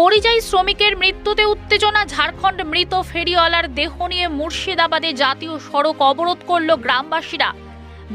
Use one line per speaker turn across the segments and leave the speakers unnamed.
পরিযায়ী শ্রমিকের মৃত্যুতে উত্তেজনা, ঝাড়খণ্ড মৃত ফেরিওয়ালার দেহ নিয়ে মুর্শিদাবাদে জাতীয় সড়ক অবরোধ করল গ্রামবাসীরা।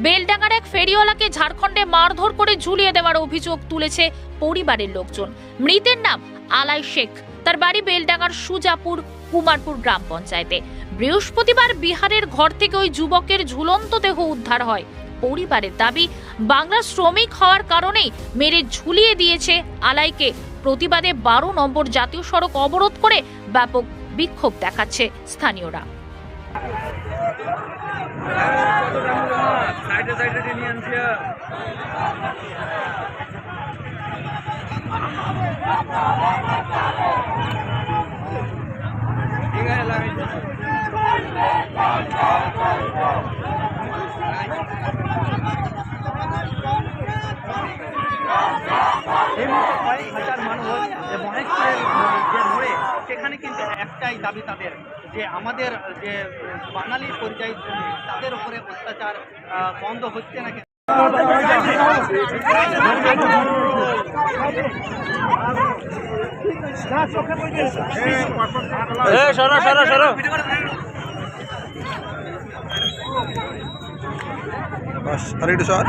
বেলডাঙ্গার এক ফেরিওয়ালাকে ঝাড়খণ্ডে মারধর করে ঝুলিয়ে দেওয়ার অভিযোগ তুলেছে পরিবারের লোকজন। মৃতের নাম আলাই শেখ। তার বাড়ি বেলডাঙ্গার সুজাপুর, কুমারপুর গ্রাম পঞ্চায়েতে। বৃহস্পতিবার বিহারের ঘর থেকে ওই যুবকের ঝুলন্ত দেহ উদ্ধার হয়। পরিবারের দাবি বাংলা শ্রমিক হওয়ার কারণেই মেরে ঝুলিয়ে দিয়েছে আলাইকে। প্রতিবাদে বারো নম্বর জাতীয় সড়ক অবরোধ করে ব্যাপক বিক্ষোভ দেখাচ্ছে স্থানীয়রা
মুহূর্তে কয়েক হাজার মানুষ যে মহেশপুরের যে মোড়ে সেখানে কিন্তু একটাই দাবি তাদের যে আমাদের যে বাঙালি পরিযায়ী শ্রমিক তাদের উপরে অত্যাচার বন্ধ হচ্ছে না কেন?
সরো সরো সরো
সর এই একটু সর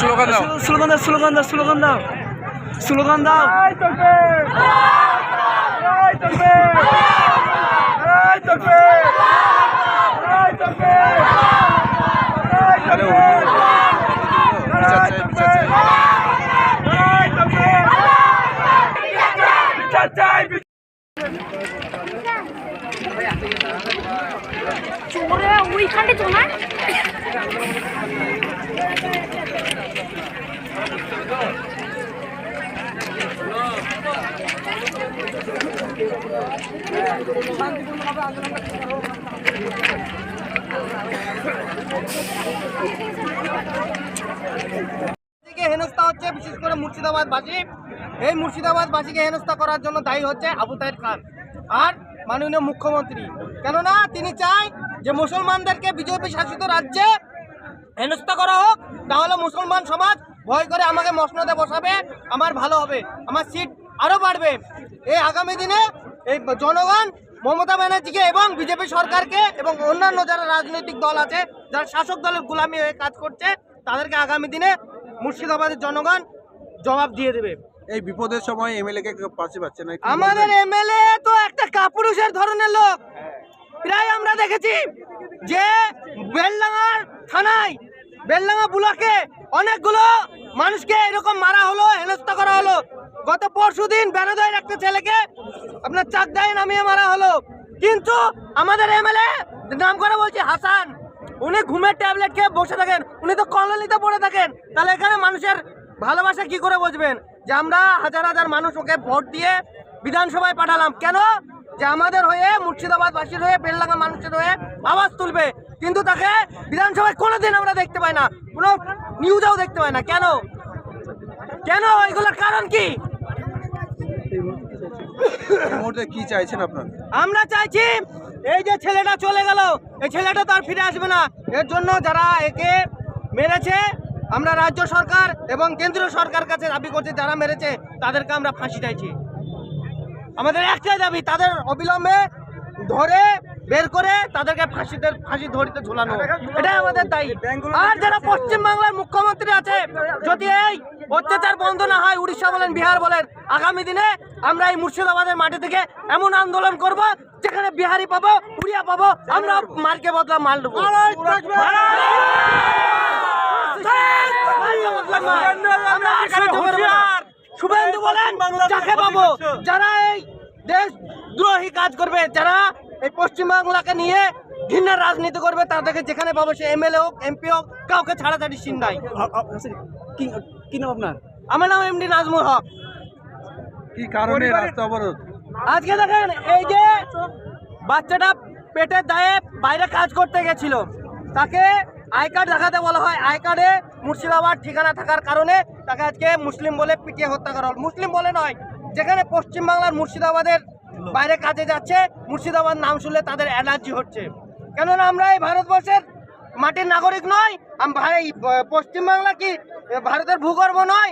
স্লোগান
দাও।
স্লোগান দাও স্লোগান দাও স্লোগান দাও। স্লোগান দাও।
চোরে ওইখানে তো না
বাসীকে হেনস্থা হচ্ছে, বিশেষ করে মুর্শিদাবাদবাসী। এই মুর্শিদাবাদবাসীকে হেনস্থা করার জন্য দায়ী হচ্ছে আবু তাহের খান আর মাননীয় মুখ্যমন্ত্রী। কেননা তিনি চায় যে মুসলমানদেরকে বিজেপি শাসিত রাজ্যে হেনস্থা করা হোক, তাহলে মুসলমান সমাজ ভয় করে আমাকে মসনদে বসাবে আমার ভালো হবে আমার সিট আরও বাড়বে। এই আগামী দিনে এই জনগণ মমতা ব্যানার্জিকে এবং বিজেপি সরকারকে এবং অন্যান্য যারা রাজনৈতিক দল আছে যারা শাসক দলের গোলামি হয়ে কাজ করছে তাদেরকে আগামী দিনে মুর্শিদাবাদের জনগণ জবাব দিয়ে দেবে।
এই বিপদের সময় এমএলএ কে পাশে পাচ্ছে না
আমাদের এমএলএ তো একটা কাপুরুষের ধরনের লোক। প্রায় আমরা দেখেছি যে বেলডাঙ্গার থানায় বেলডাঙ্গা ব্লকে অনেকগুলো মানুষকে এরকম মারা হলো, হেনস্থা করা হলো। গত পরশুদিন বেনাদয়ের একটা ছেলেকে আপনার চাকদায় নামিয়ে মারা হলো। কিন্তু আমাদের এমএলএ নাম করে বলছি, হাসান, উনি ঘুমের ট্যাবলেট খেয়ে বসে থাকেন, উনি তো কলোনিতে পড়ে থাকেন। তাহলে এখানে মানুষের ভালোবাসা কি করে বুঝবেন যে আমরা হাজার হাজার মানুষ ওকে ভোট দিয়ে বিধানসভায় পাঠালাম। কেন? যে আমাদের হয়ে, মুর্শিদাবাদবাসীর হয়ে, বেলডাঙ্গা মানুষের হয়ে আওয়াজ তুলবে। কিন্তু তাকে বিধানসভায় কোনোদিন আমরা দেখতে পাই না। কোনো নিউজেও দেখতে পাই না কেন? কেন? এগুলোর কারণ কি?
কি চাইছেন আপনারা?
আমরা চাইছি এই যে ছেলেটা চলে গেল এই ছেলেটা তো আর ফিরে আসবে না। এর জন্য যারা একে মেরেছে আমরা রাজ্য সরকার এবং কেন্দ্রীয় সরকার কাছে দাবি করছি যারা মেরেছে তাদেরকে আমরা ফাঁসি চাইছি। আমাদের একটাই দাবি তাদের অবিলম্বে ধরে বের করে তাদেরকে ফাঁসিতে ফাঁসি ধরিতে ঝুলানো। এটাই আমাদের দায়ী। আর যারা পশ্চিম বাংলার মুখ্যমন্ত্রী আছে যদি এই অত্যাচার বন্ধ না হয় উড়িষ্যা বলেন বিহার বলেন আগামী দিনে আমরা এই মুর্শিদাবাদের মাটি থেকে এমন আন্দোলন করব যেখানে বিহারি পাবো উড়িয়া পাবো আমরা মার্কে বদলা মাল দেবো। শুভেন্দু বলেন যাকে পাবো যারা এই দেশ দ্রোহী কাজ করবে যারা এই পশ্চিমবাংলাকে নিয়ে ঘৃণার রাজনীতি করবে তাদেরকে যেখানে পাবো সে এমএলএ হোক এমপি হোক কাউকে ছাড়াছাড়ি সিন নাই।
কি নাম আপনার?
আমার নাম এমডি নাজমুল হক।
কি কারণে রাস্তা অবরোধ?
আজকে দেখেন এই যে বাচ্চাটা পেটের দায়ে বাইরে কাজ করতে গেছিল তাকে আই কার্ড দেখাতে বলা হয়। আই কার্ডে মুর্শিদাবাদ ঠিকানা থাকার কারণে তাকে আজকে মুসলিম বলে পিটিয়ে হত্যা করা হল। মুসলিম বলে নয় যেখানে পশ্চিমবাংলার মুর্শিদাবাদের বাইরে কাজে যাচ্ছে, মুর্শিদাবাদ নাম শুনলে তাদের অ্যালার্জি হচ্ছে। কেননা আমরা এই ভারতবর্ষের মাটির নাগরিক নয় ভাই পশ্চিমবাংলা কি ভারতের ভূগর্ভ নয়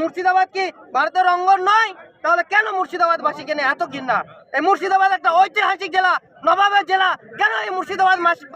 মুর্শিদাবাদ কি ভারতের অঙ্গন নয়? তাহলে কেন মুর্শিদাবাদবাসীকে নিয়ে এত ঘৃণা? এই মুর্শিদাবাদ একটা ঐতিহাসিক জেলা, নবাবের জেলা, কেন এই মুর্শিদাবাদ